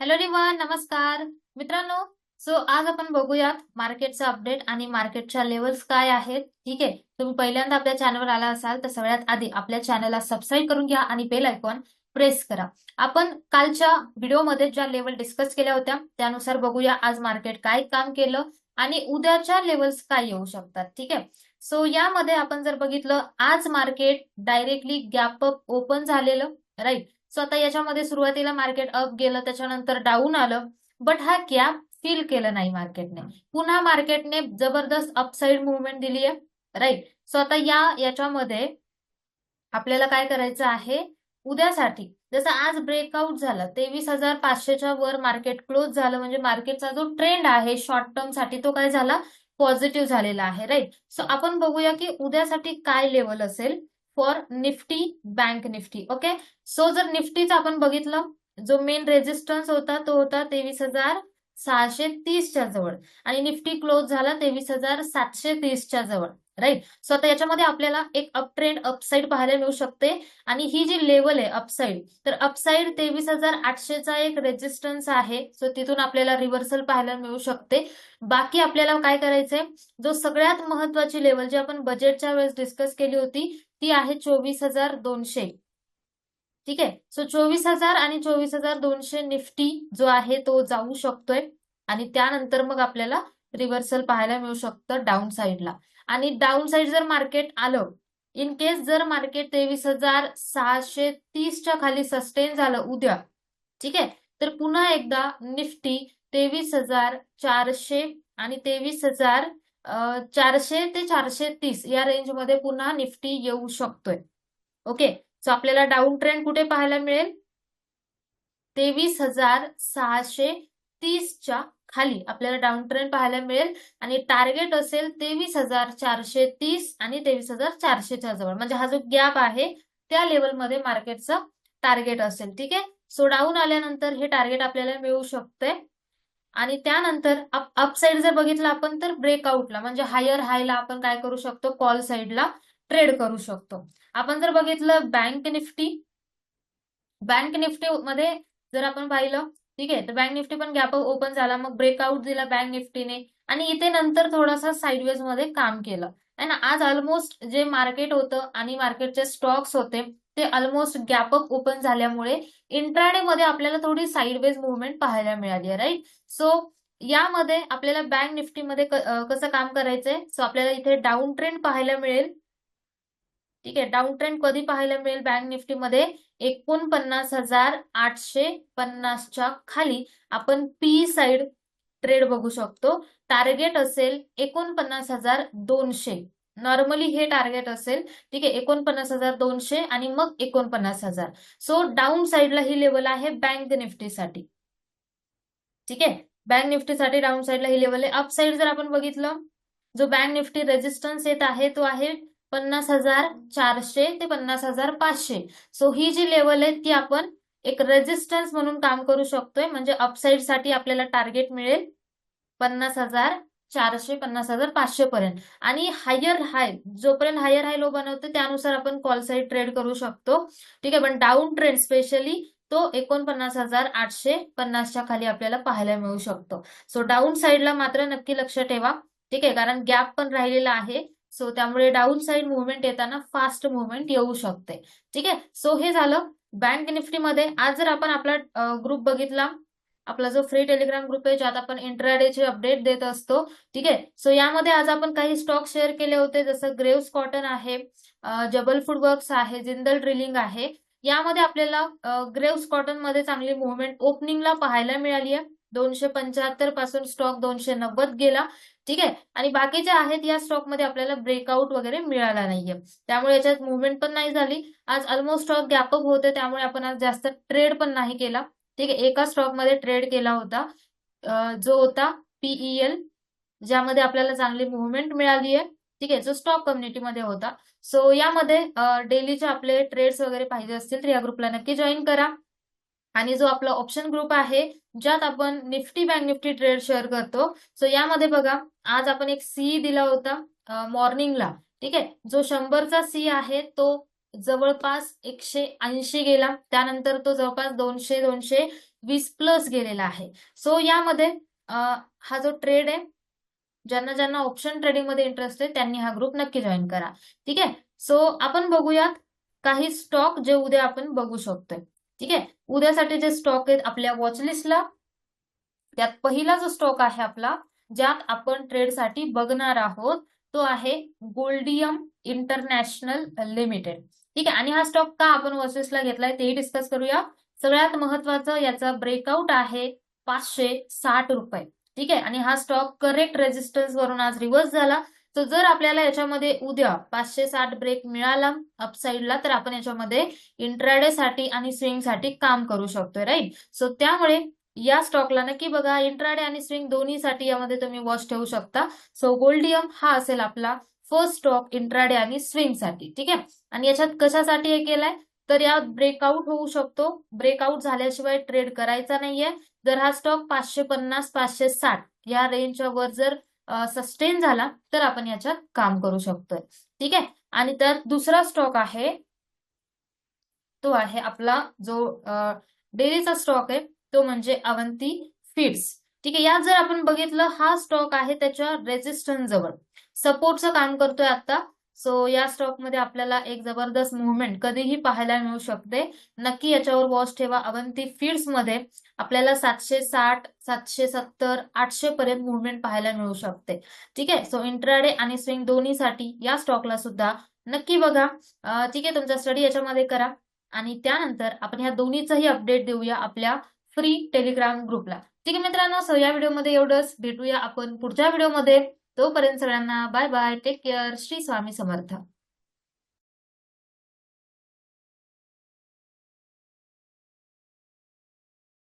Hello रिवन नमस्कार. मित्रांनो so आज आपण बघूयात मार्केटचा अपडेट आणि मार्केटच्या लेवल्स काय आहेत. ठीक आहे? तुम्ही पहिल्यांदा आपल्या चॅनलवर आला असाल तर सगळ्यात आधी आपल्या चॅनलला सबस्क्राईब करून घ्या आणि बेल आयकॉन प्रेस करा. आपण कालच्या व्हिडिओमध्ये ज्या लेवल डिस्कस केल्या होत्या त्यानुसार बघूया आज मार्केट काय काम केलं आणि उद्याच्या लेवल्स काय येऊ शकतात. ठीक आहे? सो यामध्ये आपण जर बघितलं आज market directly gap up open झालेलं राईट सो आता याच्यामध्ये सुरुवातीला मार्केट अप गेलं त्याच्यानंतर डाऊन आलं. बट हा गॅप फील केलं नाही मार्केटने पुन्हा मार्केटने जबरदस्त अपसाईड मुवमेंट दिली आहे राईट सो आता या याच्यामध्ये आपल्याला काय करायचं आहे? उद्यासाठी जसं आज ब्रेकआउट झालं तेवीस हजार पाचशेच्या वर मार्केट क्लोज झालं म्हणजे मार्केटचा जो ट्रेंड आहे शॉर्ट टर्मसाठी तो काय झाला? पॉझिटिव्ह झालेला आहे राईट सो आपण बघूया की उद्यासाठी काय लेवल असेल? For Nifty bank Nifty okay so जर निफ्टीचा आपण बघितलं जो मेन रेजिस्टन्स होता तो होता तेवीस हजार सहाशे तीसच्या जवळ. आणि निफ्टी क्लोज झाला तेवीस हजार सातशे तीसच्या जवळ राईट सो आता याच्यामध्ये आपल्याला एक अप ट्रेंड अपसाईड पाहायला मिळू शकते. आणि ही जी लेवल आहे अपसाईड तर अपसाईड तेवीस हजार आठशेचा एक रेजिस्टन्स आहे. सो तिथून आपल्याला रिव्हर्सल पाहायला मिळू शकते. बाकी आपल्याला काय करायचंय? जो सगळ्यात महत्वाची लेवल जी आपण बजेटच्या वेळेस डिस्कस केली होती ती आहे चोवीस हजार दोनशे. ठीक आहे? सो चोवीस हजार आणि चोवीस हजार दोनशे निफ्टी जो आहे तो जाऊ शकतोय. आणि त्यानंतर मग आपल्याला रिव्हर्सल पाहायला मिळू शकतं डाऊन साईडला आणि डाऊन साईड जर मार्केट आलं इन केस जर मार्केट तेवीस हजार सहाशे तीसच्या खाली सस्टेन झालं उद्या ठीक आहे? तर पुन्हा एकदा निफ्टी तेवीस हजार चारशे आणि तेवीस हजार चारशे ते चारशे तीस या रेंजमध्ये पुन्हा निफ्टी येऊ शकतोय. ओके? सो आपल्याला डाऊन ट्रेंड कुठे पाहायला मिळेल? तेवीस हजार सहाशे तीसच्या खाली आपल्याला डाऊन ट्रेंड पाहायला मिळेल आणि टार्गेट असेल तेवीस हजार चारशे तीस आणि तेवीस हजार चारशेच्या जवळ. म्हणजे हा जो गॅप आहे त्या लेवलमध्ये मार्केटचं टार्गेट असेल. ठीक आहे? सो डाऊन आल्यानंतर हे टार्गेट आपल्याला मिळू शकतंय. आणि त्यानंतर अपसाईड जर बघितलं आपण तर ब्रेकआउटला म्हणजे हायर हायला आपण काय करू शकतो? कॉल साईडला ट्रेड करू शकतो. आपण जर बघितलं बँक निफ्टी बँक निफ्टी मध्ये जर आपण पाहिलं ठीक आहे तर बँक निफ्टी पण गॅप ओपन झाला मग ब्रेकआउट दिला बँक निफ्टीने आणि इथे नंतर थोडासा साईडवेजमध्ये काम केलं. आणि आज ऑलमोस्ट जे मार्केट होतं आणि मार्केटचे स्टॉक्स होते ते ऑलमोस्ट गॅप अप ओपन झाल्यामुळे इंट्राडे मध्ये आपल्याला थोडी साईडवेज मुवमेंट पाहायला मिळाली आहे राईट सो यामध्ये आपल्याला बँक निफ्टीमध्ये कसं काम करायचंय? सो आपल्याला इथे डाऊन ट्रेंड पाहायला मिळेल. ठीक आहे डाऊन ट्रेंड कधी पाहायला मिळेल बँक निफ्टीमध्ये एकोणपन्नास हजार आठशे पन्नासच्या खाली आपण पी साइड ट्रेड बघू शकतो. टार्गेट असेल एकोणपन्नास हजार दोनशे. नॉर्मली हे टार्गेट असेल ठीक आहे एकोणपन्नास हजार दोनशे आणि मग एकोणपन्नास हजार. सो डाऊन साईडला ही लेवल आहे बँक निफ्टीसाठी. ठीक आहे बँक निफ्टीसाठी डाऊन साईडला ही लेवल आहे. अप साईड जर आपण बघितलं जो बँक निफ्टी रेजिस्टन्स येत आहे तो आहे पन्नास हजार चारशे ते पन्नास हजार पाचशे. सो ही जी लेवल आहे ती आपण एक रेजिस्टन्स म्हणून काम करू शकतोय. म्हणजे अपसाईडसाठी आपल्याला टार्गेट मिळेल पन्नास हजार चारशे पन्नास हजार पाचशे पर्यंत. आणि हायर हाय जोपर्यंत हायर हाय लो बनवतो त्यानुसार आपण कॉल साईड ट्रेड करू शकतो. ठीक आहे पण डाऊन ट्रेड स्पेशली तो एकोणपन्नास हजार आठशे पन्नासच्या खाली आपल्याला पाहायला मिळू शकतो. सो डाऊन साईडला मात्र नक्की लक्ष ठेवा. ठीक आहे कारण गॅप पण राहिलेला आहे. सो त्यामुळे डाऊन साईड मुवमेंट येताना फास्ट मुवमेंट येऊ शकते. ठीक आहे सो हे झालं. बँक निफ्टीमध्ये आज जर आपण आपला ग्रुप बघितला आपला जो फ्री टेलिग्राम ग्रुप आहे ज्यात आपण इंट्राडेचे अपडेट देत असतो ठीक आहे? सो यामध्ये आज आपण काही स्टॉक शेअर केले होते जसं ग्रेव्स कॉटन आहे जबल फूड वर्क्स आहे जिंदल ड्रिलिंग आहे. यामध्ये आपल्याला ग्रेव्स कॉटनमध्ये चांगली मुवमेंट ओपनिंगला पाहायला मिळाली आहे. दोनशे पंच्याहत्तरपासून स्टॉक दोनशे नव्वद गेला ठीक आहे? आणि बाकीचे आहेत या स्टॉकमध्ये आपल्याला ब्रेकआउट वगैरे मिळाला नाहीये. त्यामुळे याच्यात मुवमेंट पण नाही झाली. आज ऑलमोस्ट स्टॉक गॅपअप होते त्यामुळे आपण आज जास्त ट्रेड पण नाही केला. ठीक आहे एका स्टॉकमध्ये ट्रेड केला होता. जो होता पीईएल ज्यामध्ये आपल्याला चांगली मुवमेंट मिळाली आहे. ठीक आहे जो स्टॉक कम्युनिटीमध्ये होता. सो यामध्ये डेलीचे आपले ट्रेड्स वगैरे पाहिजे असतील तर या ग्रुपला नक्की जॉईन करा. आणि जो आपला ऑप्शन ग्रुप आहे ज्यात आपण Nifty bank Nifty trade share करतो. सो यामध्ये बघा आज आपण एक सी दिला होता मॉर्निंगला ठीक आहे जो शंभरचा सी आहे तो जवळपास एकशे ऐंशी गेला. त्यानंतर तो जवळपास दोनशे दोनशे वीस प्लस गेलेला आहे. सो यामध्ये हा जो ट्रेड आहे ज्यांना ज्यांना ऑप्शन ट्रेडिंगमध्ये इंटरेस्ट आहे त्यांनी हा ग्रुप नक्की जॉईन करा. ठीक आहे? सो आपण बघूयात काही स्टॉक जे उद्या आपण बघू शकतोय. ठीक आहे? उद्यासाठी जे स्टॉक आहेत आपल्या वॉचलिस्टला त्यात पहिला जो स्टॉक आहे आपला ज्यात आपण ट्रेडसाठी बघणार आहोत तो आहे गोल्डियम इंटरनॅशनल लिमिटेड ठीक आहे. आणि हा स्टॉक का आपण वर्सेसला घेतलाय तेही डिस्कस करूया. सगळ्यात महत्वाचं याचा ब्रेकआउट आहे पाचशे साठ रुपये. ठीक आहे. आणि हा स्टॉक करेक्ट रेजिस्टन्स वरून आज रिव्हर्स झाला. तर जर आपल्याला याच्यामध्ये उद्या पाचशे साठ ब्रेक मिळाला अपसाईडला तर आपण याच्यामध्ये इंट्राडे साठी आणि स्विंगसाठी काम करू शकतोय राईट सो त्यामुळे या स्टॉकला नक्की बघा. इंट्राडे आणि स्विंग दोन्हीसाठी यामध्ये तुम्ही वॉच ठेवू शकता. सो गोल्डियम हा असेल आपला फर्स्ट स्टॉक इंट्राडे आणि स्विंगसाठी ठीक आहे? आणि याच्यात कशासाठी हे केलाय? तर यात ब्रेकआउट होऊ शकतो. ब्रेकआउट झाल्याशिवाय ट्रेड करायचा नाहीये. जर हा स्टॉक पाचशे पन्नास पाचशे साठ या रेंजच्या वर जर सस्टेन झाला तर आपण याच्यात काम करू शकतोय. ठीक आहे? आणि त्यात दुसरा स्टॉक आहे. तो आहे आपला जो डेलीचा स्टॉक आहे तो म्हणजे अवंती फीड्स. ठीक आहे यात जर आपण बघितलं हा स्टॉक आहे त्याच्या रेजिस्टन्स जवळ. सपोर्टचं काम करतोय आता. सो या स्टॉकमध्ये आपल्याला एक जबरदस्त मुवमेंट कधीही पाहायला मिळू शकते. नक्की याच्यावर वॉच ठेवा. अवंती फीड्समध्ये आपल्याला सातशे साठ सातशे सत्तर आठशे पर्यंत मुवमेंट पाहायला मिळू शकते. ठीक आहे? सो इंट्राडे आणि स्विंग दोन्हीसाठी या स्टॉकला सुद्धा नक्की बघा. ठीक आहे तुमचा स्टडी याच्यामध्ये करा. आणि त्यानंतर आपण ह्या दोन्हीचाही अपडेट देऊया आपल्या फ्री टेलिग्राम ग्रुपला ठीक आहे मित्रांनो सो या व्हिडिओमध्ये एवढंच. भेटूया आपण पुढच्या व्हिडिओमध्ये. तोपर्यंत सगळ्यांना bye bye take care Shri Swami Samarth.